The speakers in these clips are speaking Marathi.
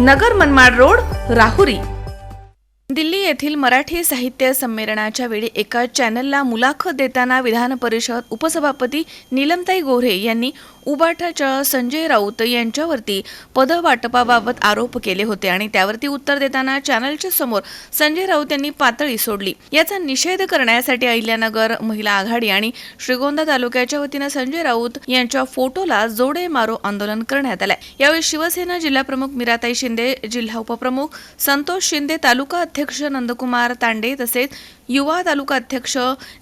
नगर मनमाड रोड राहुरी. दिल्ली येथील मराठी साहित्य संमेलनाच्या वेळी एका चॅनलला मुलाखत देताना विधान परिषद उपसभापती नीलमताई गोऱ्हे यांनी उबाठाच्या संजय राऊत यांच्यावरती पदवाटपाबाबत आरोप केले होते आणि त्यावरती उत्तर देताना चॅनलच्या समोर संजय राऊत यांनी पातळी सोडली. याचा निषेध करण्यासाठी अहिल्यानगर महिला आघाडी आणि श्रीगोंदा तालुक्याच्या वतीनं संजय राऊत यांच्या फोटोला जोडे मारो आंदोलन करण्यात आलंय. यावेळी शिवसेना जिल्हाप्रमुख मीराताई शिंदे जिल्हा उपप्रमुख संतोष शिंदे तालुका अध्यक्ष नंदकुमार तांडे तसेच युवा तालुका अध्यक्ष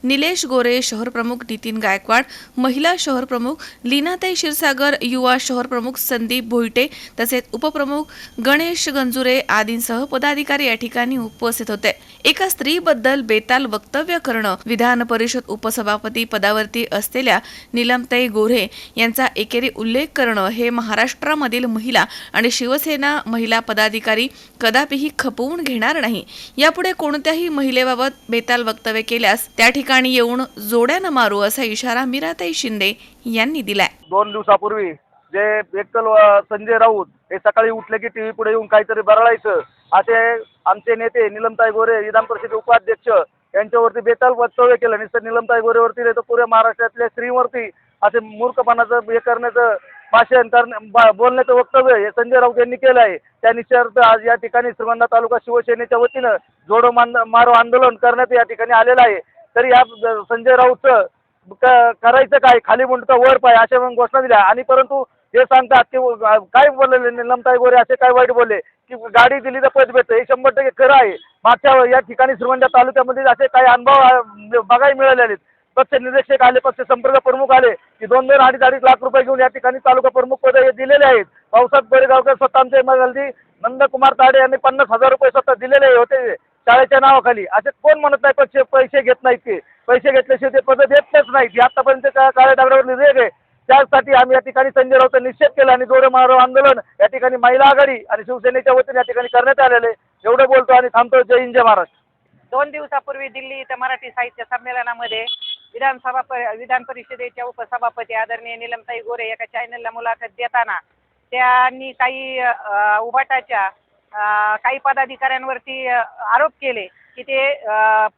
निलेश गोरे शहर प्रमुख नितीन गायकवाड महिला शहर प्रमुख लीनाताई क्षीरसागर युवा शहर प्रमुख संदीप भोईटे तसेच उपप्रमुख गणेश गंजुरे आदींसह पदाधिकारी या ठिकाणी उपस्थित होते. एका स्त्रीबद्दल बेताल वक्तव्य करणं विधान परिषद उपसभापती पदावरती असलेल्या निलमताई गोरे यांचा एकेरी उल्लेख करणं हे महाराष्ट्रामधील महिला आणि शिवसेना महिला पदाधिकारी कदापिही खपवून घेणार नाही. यापुढे कोणत्याही महिलेबाबत बेताल वक्तव्य केल्यास त्या ठिकाणी येऊन जोड्यानं मारू असा इशारा मीराताई शिंदे यांनी दिलाय. दोन दिवसापूर्वी जे एकल संजय राऊत हे सकाळी उठले की टीव्ही पुढे येऊन काहीतरी बरळायचं असे आमचे नेते निलमताई गोरे विधान परिषद उपाध्यक्ष यांच्यावरती बेताल वक्तव्य केलं. नुसतं निलमताई गोरेवरती नाही तर पुऱ्या महाराष्ट्रातल्या स्त्रीवरती असे मूर्खपणाचं हे करण्याचं भाषण करण्या बोलण्याचं वक्तव्य हे संजय राऊत यांनी केलं आहे. त्या निश्चित आज या ठिकाणी श्रीगोंदा तालुका शिवसेनेच्या वतीनं जोडो मान मारो आंदोलन करण्यात या ठिकाणी आलेलं आहे. तरी या संजय राऊतचं क- करायचं काय? खाली मुंडतं वर पाय अशा म्हणून घोषणा दिल्या. आणि परंतु हे सांगतात की काय बोलले निलमताई गोरे? असे काय वाईट बोलले? की गाडी दिली तर पद भेटतं. हे शंभर टक्के खरं आहे. मागच्या या ठिकाणी श्रीगोंदा तालुक्यामध्ये असे काही अनुभव बघायला मिळाले आहेत. पक्ष निरीक्षक आले पक्ष संपर्क प्रमुख आले की दोन दोन अडीच अडीच लाख रुपये घेऊन या ठिकाणी तालुका प्रमुख पद हे दिलेले आहेत. पावसात बरेगावकर स्वतः आमचे मगलदी नंदकुमार ताडे यांनी पन्नास हजार रुपये स्वतः दिलेले होते शाळेच्या नावाखाली. असे कोण म्हणत नाही पक्ष पैसे घेत नाहीत ते. पैसे घेतल्याशिवाय ते पद देतच नाहीत. हे आतापर्यंत काळ्या डागरावर निर्णय आहे. त्यासाठी आम्ही या ठिकाणी संजय राऊत निषेध केला आणि जोडे मारो आंदोलन या ठिकाणी महिला आघाडी आणि शिवसेनेच्या वतीने या ठिकाणी करण्यात आलेले एवढं बोलतो आणि थांबतो. जय हिंद जय महाराष्ट्र. दोन दिवसापूर्वी दिल्ली इथं मराठी साहित्य संमेलनामध्ये विधानसभा प- विधान परिषदेच्या उपसभापती आदरणीय निलमताई गोरे एका चॅनलला मुलाखत देताना त्यांनी काही उभाटाच्या काही पदाधिकाऱ्यांवरती आरोप केले की ते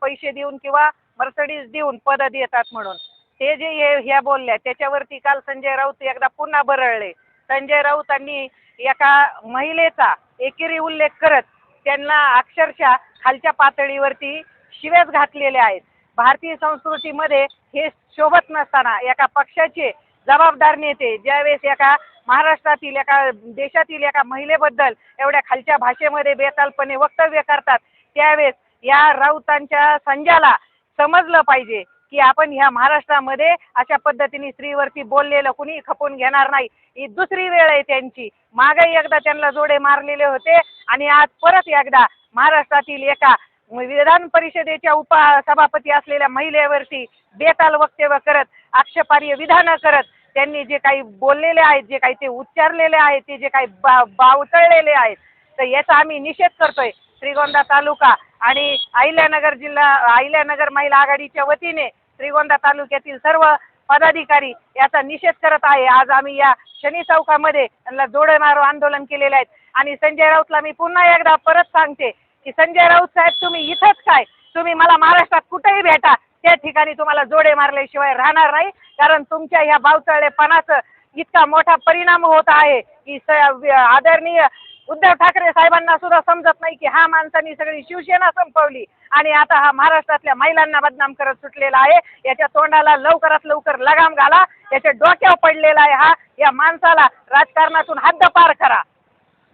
पैसे देऊन किंवा मर्सडीज देऊन पद देतात म्हणून. ते जे हे- ह्या बोलल्या त्याच्यावरती काल संजय राऊत एकदा पुन्हा बरळले. संजय राऊतांनी एका महिलेचा एकेरी उल्लेख करत त्यांना अक्षरशः खालच्या पातळीवरती शिव्याच घातलेल्या आहेत. भारतीय संस्कृतीमध्ये हे शोभत नसताना एका पक्षाचे जबाबदार नेते ज्यावेळेस एका महाराष्ट्रातील एका देशातील एका महिलेबद्दल एवढ्या खालच्या भाषेमध्ये बेतालपणे वक्तव्य करतात त्यावेळेस या राऊतांच्या संजाला समजलं पाहिजे की आपण ह्या महाराष्ट्रामध्ये अशा पद्धतीने स्त्रीवरती बोललेलं कुणी खपून घेणार नाही. ही दुसरी वेळ आहे त्यांची. मागे एकदा त्यांना जोडे मारलेले होते आणि आज परत एकदा महाराष्ट्रातील एका विधान परिषदेच्या उपसभापती असलेल्या महिलेवरती बेताल वक्तव्य करत आक्षेपार्ह विधानं करत त्यांनी जे काही बोललेले आहेत जे काही ते उच्चारलेले आहेत ते जे काही बा बावतळलेले आहेत तर याचा आम्ही निषेध करतोय श्रीगोंदा तालुका आणि अहिल्यानगर जिल्हा अहिल्यानगर महिला आघाडीच्या वतीने श्रीगोंदा तालुक्यातील सर्व पदाधिकारी याचा निषेध करत आहे. आज आम्ही या शनी चौकामध्ये त्यांना जोडे आंदोलन केलेले आहेत आणि संजय राऊतला मी पुन्हा एकदा परत सांगते की संजय राऊत साहेब तुम्ही इथंच काय? तुम्ही मला महाराष्ट्रात कुठेही भेटा. त्या ठिकाणी तुम्हाला जोडे मारल्याशिवाय राहणार नाही. कारण तुमच्या ह्या बावचळेपणाचं इतका मोठा परिणाम होत आहे की स आदरणीय उद्धव ठाकरे साहेबांना सुद्धा समजत नाही की हा माणसांनी सगळी शिवसेना संपवली आणि आता हा महाराष्ट्रातल्या महिलांना बदनाम करत सुटलेला आहे. याच्या तोंडाला लवकरात लवकर लगाम घाला. याच्या डोक्यावर पडलेला आहे हा. या माणसाला राजकारणातून हद्दपार करा.